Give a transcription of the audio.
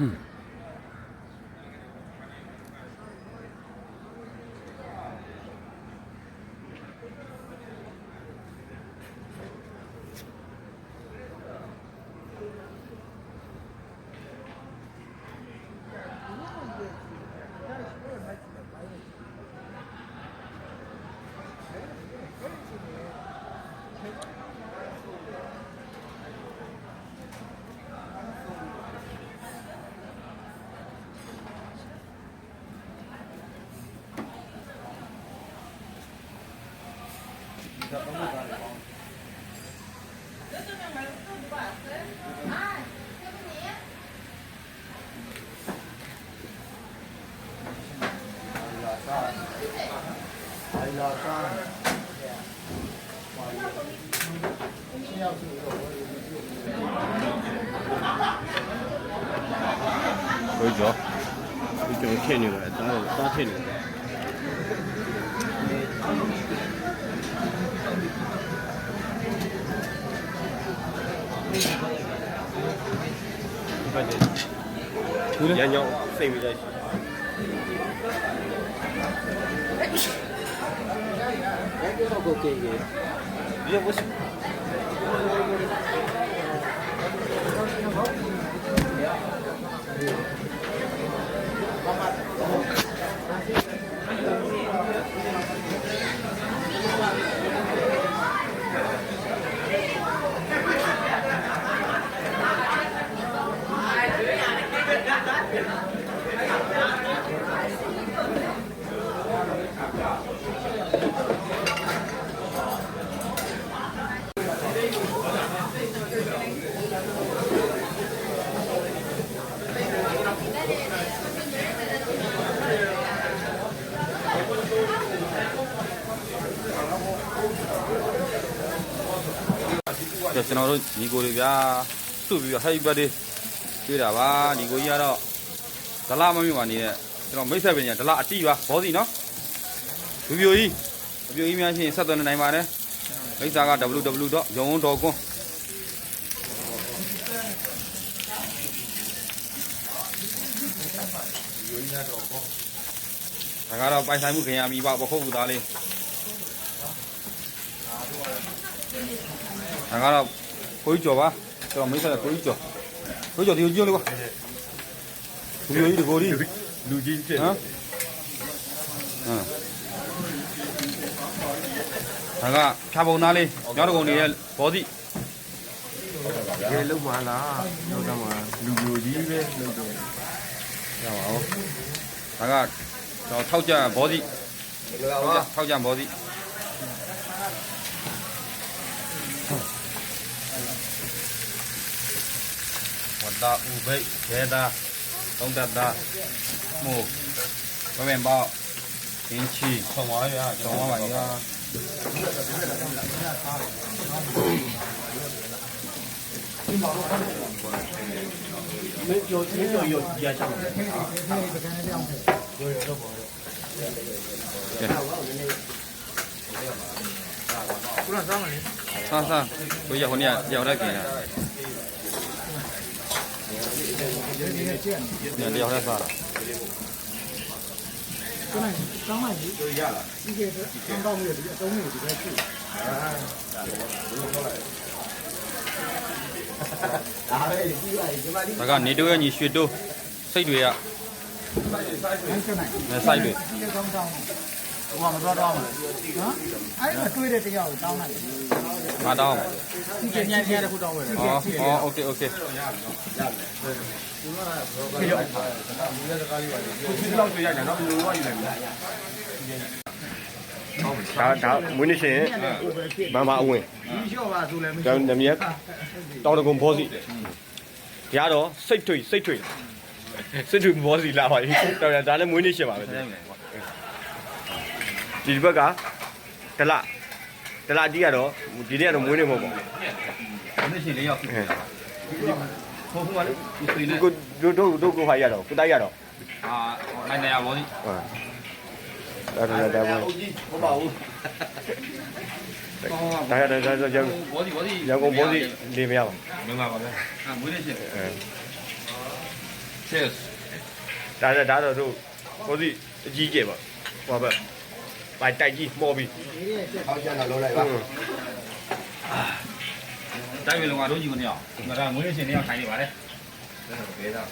ဘ ယ်ကြောဒီကျွန်တော်ထည့်နေတ ယ်ဒါတော့တားထည့်နေတယ်ဟုတ်တယ်ရန်ကြောင်စိတ်မိတယ်ကိုကေကေဒီဘု ရားကျွန်တော်တို့ညီကိုတွေဗျာစုပြီးတော့ Happy Birthday တွေ့တာပါညီကိုကြီးကတော့ဒလမမြို့မှာနေတဲ့ကျွန်တော်မိတ်ဆက်ပင်ညာဒလအတိပါဘောစီနော်လူပြိုကြီးလူပြိုကြီးများချင်းဆက်သွယ်နေနိုင်ပါတယ်မိတ်စာက www.yongwon.com ဒါကတော့ပိုင်ဆိုင်မှုခင်ရမိပါဘခုတ်ကူသားလေး ဒါကတော့ကိုကြီးကျော်ပါကျွန်တော်မိတ်ဆက်ကိုကြီးကျော်ကိုကြီးကျော်ဒီကိုကြည့်လို့ကွာလူပြိုကြီးဒီကိုကြီးလူကြီးဖြစ်ဟမ်ဟမ်ဒါကဖြာပုံသားလေးညောင်းတကုံနေတဲ့ဘောစီကဲလုံးမလားတော့တော့မှာလူမျိုးကြီးပဲလုံးတော့ရပါဦးဒါကကျွန်တော်ထောက်ကြဘောစီထောက်ကြဘောစီဝတ္တဥဘိတ်ခေတာသုံးတတ်တာမို့ဘယ်မှာပေါ့ရင်းချီဆောင်းပါရဆောင်းပါပါရ 没有没有有也上。 ခုနစားမလဲ တယ်တယောက်တည်းစားတာကျွန်တော်တောင်းလိုက်ပြီတို့ရလားဒီကဲတောင်းတော့ရပြီအတုံးနေဒီကဲဖြစ်အာဒါလည်းဘယ်လိုလုပ်လိုက်ဒါပဲကြည့်လိုက်ဒီမှာဒီဒါကနေတိုးရဲ့ညီရွှေတိုးစိတ်တွေကစိုက်တွေစိုက်တွေစိုက်တွေ ဟိုကမတော်တော့ဘူးနော်အဲ့ဒါတွေးတဲ့တရားကိုတောင်းလိုက်ငါတောင်းအောင်ဒီကျန်ကျန်ကျန်တစ်ခုတောင်းမယ်ဩဩโอเคโอเคဒီလိုလောက်ကြရတယ်နော်ဒီလိုလောက်ယူလိုက်ပြီဒါဒါမွေးနေရှင်ဘန်ပါအဝင်ဒီလျှော့ပါဆိုလည်းမကျွန်တော်နမြက်တောင်းတကုံဘောစီရတော့စိတ်ထွေစိတ်ထွေစိတ်ထွေဘောစီလာပါပြီတော်ရဒါလည်းမွေးနေရှင်ပါပဲ ဒီဘက်ကတလတလကြီးကတော့ဒီနေ့ကတော့မွေးနေမဟုတ်ပါဘူးဒီနေ့ရှိလေးရောက်ပြီခေါ်ခုမှလည်းဒီစိတ်နဲ့ကိုတို့တို့တို့ကိုဖိုင်ရတော့ကိုတိုက်ရတော့အာနိုင်နေရပါဘူးဟုတ်ဒါဒါဒါဘောဟုတ်ပါဘူးဒါဒါဒါဒါကျောင်းဘောစီဘောစီရန်ကုန်ဘောစီနေမရပါဘူးမင်္ဂလာပါဗျာအာမွေးနေ့ရှင်အဲ cheers ဒါဒါဒါတော့တို့ဘောစီအကြီးကျယ်ပါဟောပဲ ပိုင်တိုက်ကြီးမော်ပြီးဟောက်ကျန်တော့လုံးလိုက်ပါတိုက်ပြီလုံးဝတို့ယူနေအောင်ငါကငွေရှင်နေအောင်ခိုင်းနေပါလေဘယ်တော့